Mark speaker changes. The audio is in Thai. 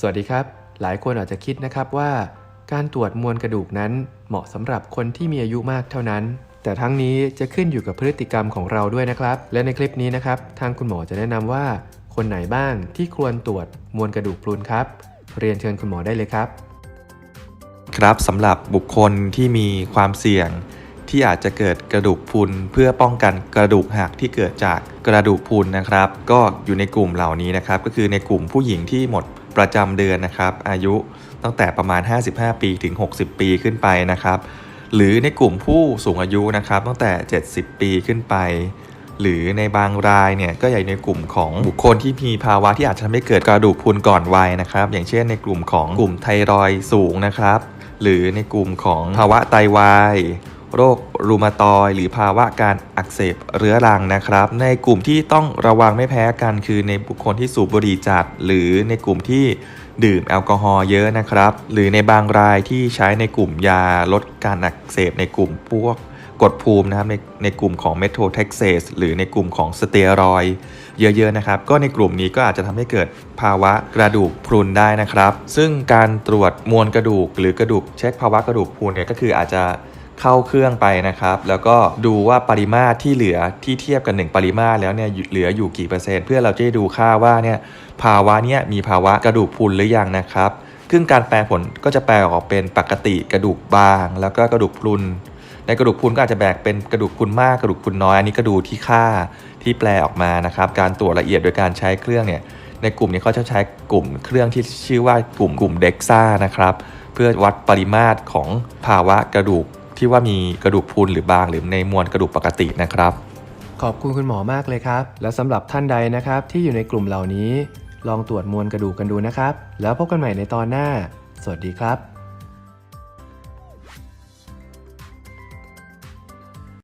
Speaker 1: สวัสดีครับ หลายคนอาจจะคิดนะครับว่า การตรวจมวลกระดูกนั้นเหมาะสำหรับคนที่มีอายุมากเท่านั้น แต่ทั้งนี้จะขึ้นอยู่กับพฤติกรรมของเราด้วยนะครับ และในคลิปนี้นะครับ ทางคุณหมอจะแนะนำว่า คนไหนบ้างที่ควรตรวจมวลกระดูกพรุนครับ เรียนเชิญคุณหมอได้เลยครับ
Speaker 2: ครับสำหรับบุคคลที่มีความเสี่ยงที่อาจจะเกิดกระดูกพรุนเพื่อป้องกันกระดูกหักที่เกิดจากกระดูกพรุนนะครับ ก็อยู่ในกลุ่มเหล่านี้นะครับ ก็คือในกลุ่มผู้หญิงที่หมด ประจำเดือนนะครับ อายุตั้งแต่ประมาณ 55 ปีถึง 60 ปีขึ้นไปนะครับ หรือในกลุ่มผู้สูงอายุนะครับตั้งแต่ 70 ปีขึ้นไป หรือในบางรายเนี่ยก็ใหญ่ในกลุ่มของบุคคลที่มีภาวะที่อาจจะทำให้เกิดกระดูกพรุนก่อนวัยนะครับ อย่างเช่นในกลุ่มของกลุ่มไทรอยสูงนะครับ หรือในกลุ่มของภาวะไตวาย โรครูมาตอยหรือภาวะการอักเสบเรื้อรังนะครับ ในกลุ่มที่ต้องระวังไม่แพ้กันคือในบุคคลที่สูบบุหรี่จัด หรือในกลุ่มที่ดื่มแอลกอฮอล์เยอะนะครับ หรือในบางรายที่ใช้ในกลุ่มยาลดการอักเสบในกลุ่มพวกกดภูมินะครับในในกลุ่มของเมโทรเท็กเซสหรือในกลุ่มของสเตียรอยเยอะๆนะครับ ก็ในกลุ่มนี้ก็อาจจะทำให้เกิดภาวะกระดูกพรุนได้นะครับ ซึ่งการตรวจมวลกระดูก หรือกระดูกเช็คภาวะกระดูกพรุนเนี่ยก็คืออาจจะ เข้าเครื่องไปนะครับ แล้วก็ดูว่าปริมาตรที่เหลือที่เทียบกัน 1 ปริมาตรแล้วเนี่ยเหลืออยู่กี่เปอร์เซ็นต์เพื่อเราจะได้ดูค่าว่าเนี่ยภาวะเนี้ยมีภาวะกระดูกพรุนหรือยังนะครับซึ่งการแปลผลก็จะแปลออกเป็นปกติกระดูกบาง แล้วก็กระดูกพรุน ในกระดูกพรุนก็อาจจะแบ่งเป็นกระดูกพรุนมากกระดูกพรุนน้อยอันนี้ก็ดูที่ค่าที่แปลออกมานะครับการตรวจละเอียดโดยการใช้เครื่องเนี่ยในกลุ่มนี้เขาจะใช้กลุ่มเครื่องที่ชื่อว่ากลุ่มกลุ่มเด็กซ่านะครับ เพื่อวัดปริมาตรของภาวะกระดูก ที่ว่ามีกระดูกพรุนหรือบาง หรือในมวลกระดูกปกตินะครับ
Speaker 1: ขอบคุณคุณหมอมากเลยครับ และสำหรับท่านใดนะครับที่อยู่ในกลุ่มเหล่านี้ ลองตรวจมวลกระดูกกันดูนะครับ แล้วพบกันใหม่ในตอนหน้า สวัสดีครับ